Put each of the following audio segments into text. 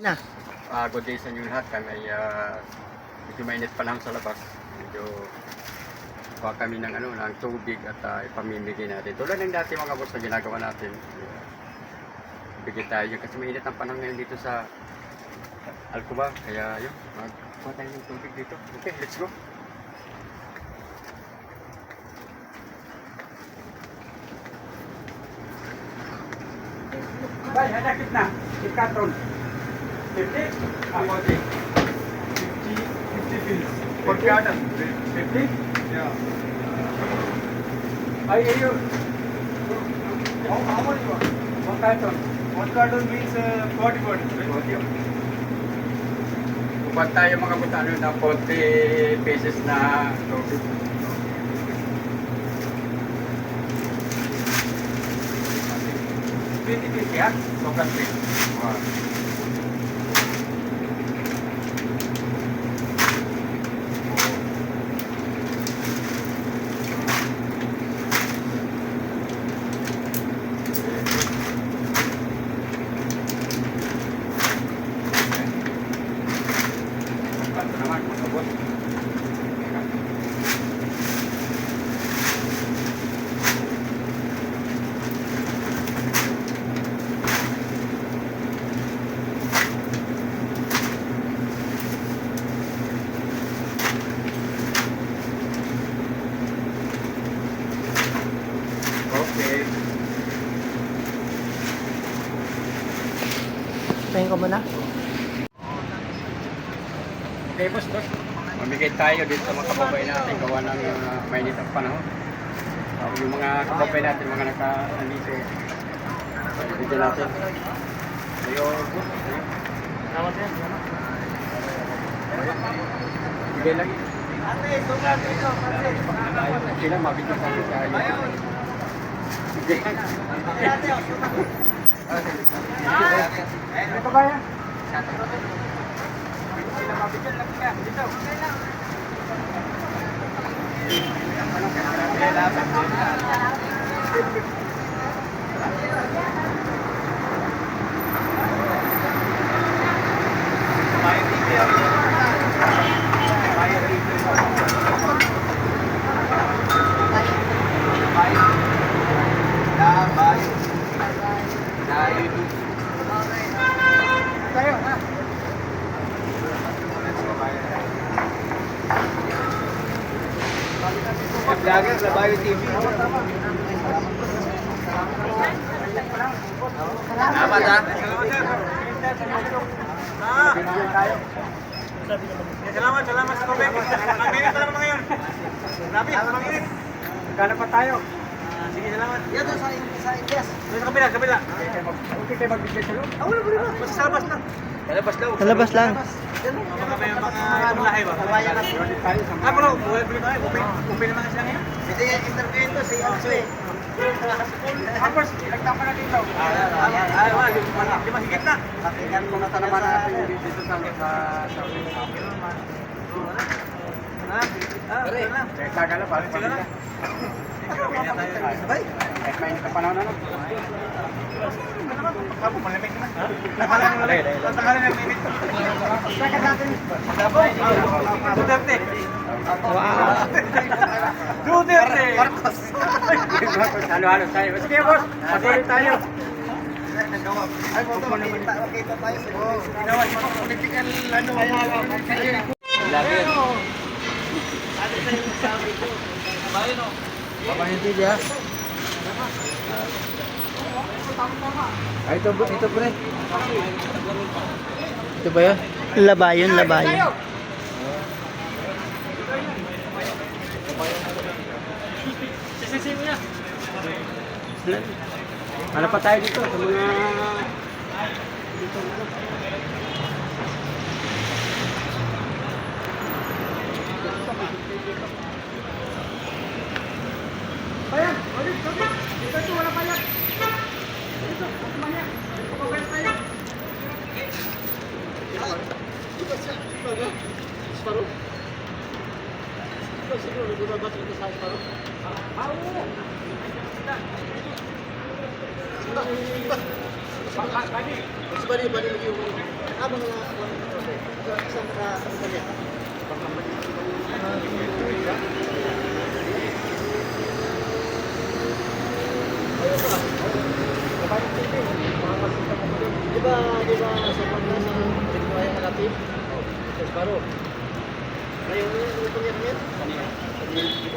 na. Ah, good day sa inyo lahat. Kami ay ah, medyo mainit pa lang sa labas. Medyo kuha kami ng ano, ng tubig at uh, ipamimigay natin. Tulad ng dati mga boss na ginagawa natin. Bigay tayo kasi mainit ang panahon ngayon dito sa Alcoba. Kaya yun, magkuha tayo ng tubig dito. Okay, let's go. Bay, hadakit na. Ikaton. 50? Ah, 40. 50, 50 pills. 40 carton. 50? Yeah. Ay, ayun. How, how much you want? One carton. One carton means uh, 40 bottles. 40. Kupat tayo mga butano ng 40 pieces na tubig. Twenty piece ya, sobrang piece. Wow. Boss. Okay. Tingin ko muna. Okay, boss, boss. Mamigay tayo dito sa mga kababayan natin gawa ng uh, mainit ang panahon. Uh, yung mga kababayan natin, mga naka nandito. Uh, bigyan natin. Ayo. Salamat yan. Bigay lagi. Sila mabigyan kami sa ayo. Bigay. Ito ba yan? Sila mabigyan lagi ka. Dito. Tayo, ha? Vlogger sa Bayo TV. Salamat ha. Salamat, salamat sa tubig. Ang minit na naman ngayon. Grabe, ang minit. Kala pa tayo. Ah, Sige, salamat. Yan doon sa, sa Indias. Doon sa kabila, kabila. Okay kayo magbigay sa loob? Ah, wala, wala. Basta sa labas lang. Sa labas daw. Sa labas lang. Baka may mga lahi ba? Kabayan sa Ah, pero buhay buhay tayo. Open, open naman kasi lang ngayon. Hindi yan interview ito si Also eh. Tapos, nagtapa na dito. Ah, ah, ah, wala. Di ba higit na? Pakinggan mo na tanaman natin. Dito sa sa sa Ah, ah, wala na. Kaya tagala pa. Sige na. Sige na tayo. Sabay. Kahit mainit ang panahon ano. Ako, malamig naman. Nakalang na lang. Nakalang na minit. Saka natin. Duterte. Wow. Duterte. Marcos. Halo-halo tayo. Sige boss, patuloy tayo. Ay, mo ito. Makita tayo Ginawa yung mga political ano. Lagi. Bayan o. Babae yung TV ha. Ay, ito, ito pre. Ito ba yan? Labayon, labayon. Sisisi mo yan. Ano pa tayo dito sa mga... Dito, ano? Bayan, ulit, ulit. Dito, dito, wala bayan. Dito, ako man yan. Ako ba tayo? Dito siya, Sparo. Sparo. Dito, siguro, nagbabas ito sa Sparo. Ah, oo. Badi, badi lagi. abang na ako ng kasi. Isang ka sa kanya. Di ba, di ba, sa pagka sa Bitcoin Malapit? Sa Sparrow. Ngayon, ano po niya niya? Hindi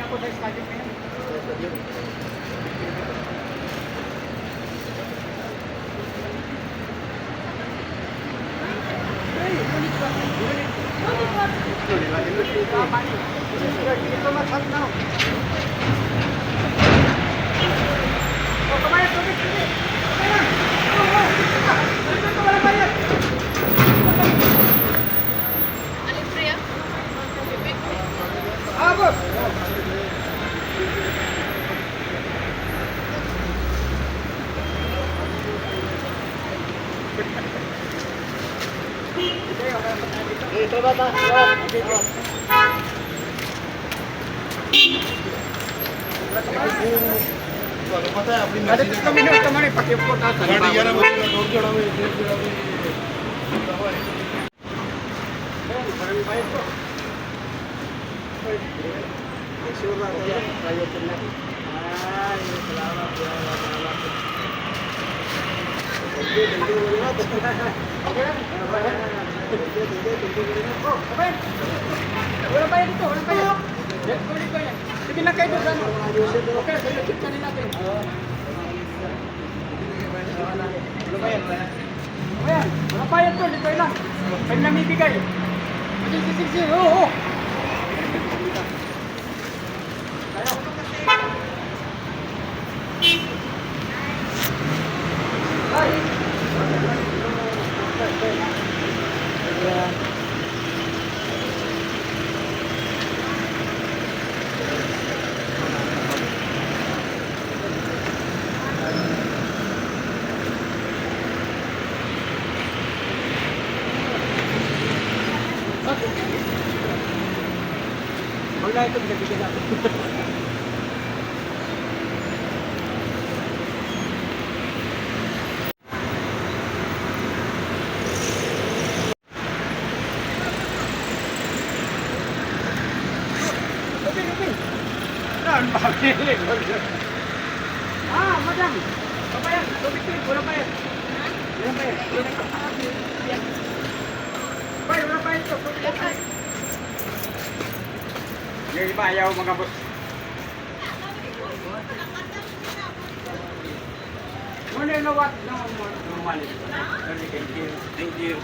selamat ya, selamat. Oke, oke, oke. Yan. Oh, apa? Wala bayar dito, wala bayar. Ya, kulit ko yan. Sige na kayo doon ano. Okay, sige, check na rin natin. Ano ba yan? Ayan, wala bayad to, dito lang. Kayo namibigay. Sige, sige, sige. Tayo. Wala ito, bigyan natin. Upin, upin. Saan ba? Ah, madam. Babayan, tubig din, wala bayad. Wala bayad. Wala bayad. Bayad, wala bayad to. Tubig din. Yung iba ayaw mga boss. Muna yung nawat na umali. Thank you. Thank you.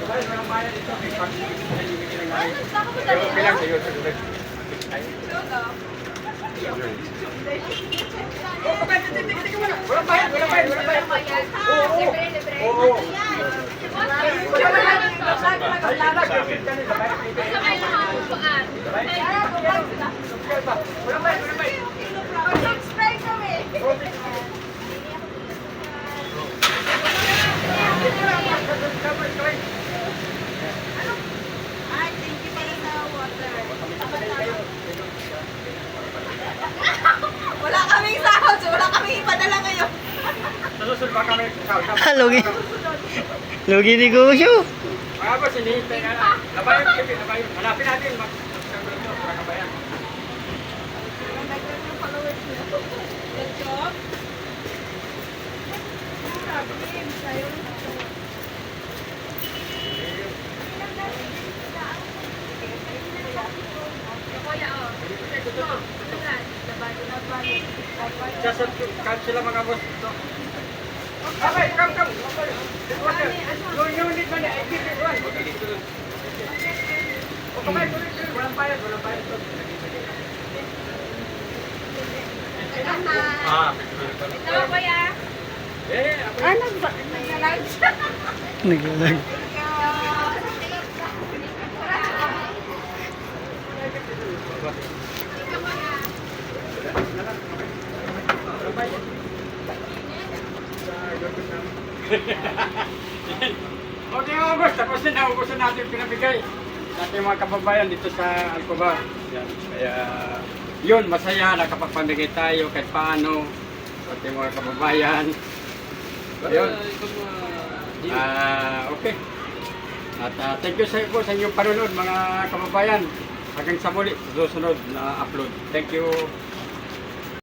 Sabay, walang bayad ito. May pag-ibig ng Ano, saan ka ba Pero okay lang sa'yo. Ay. Oh, kapag, tingin, tingin, tingin mo na. Walang bayad, walang bayad, walang bayad. Oo, oo. Oo. Ay, anak, yung kanila, bayad, bayad. Sabay lang ang upuan. Sabay. Walang bayad, walang bayad. Subscribe kami. Ay, thank you pala sa water. Wala kaming sahod, so wala kaming ipadala ngayon. Lugi. Lugi negosyo. Mga boss, hinihintay nga na. Labayan, labayan. Hanapin natin. Just sila mga boss. Okay, come, come. Yung unit ba niya? I give it one. O kamay, tuloy, tuloy. Walang bayad, walang bayad. Ah. Ito, kuya. Eh, ako Ano? Nag-live siya. Naglalag. Na natin pinabigay sa ating mga kababayan dito sa Alcobar. Yan. Kaya yun, masaya nakapagpamigay tayo kahit paano sa ating mga kababayan. Ayun. Ah, okay. At ah, thank you sa po sa inyong panunod mga kababayan. Hanggang sa muli, susunod na upload. Thank you.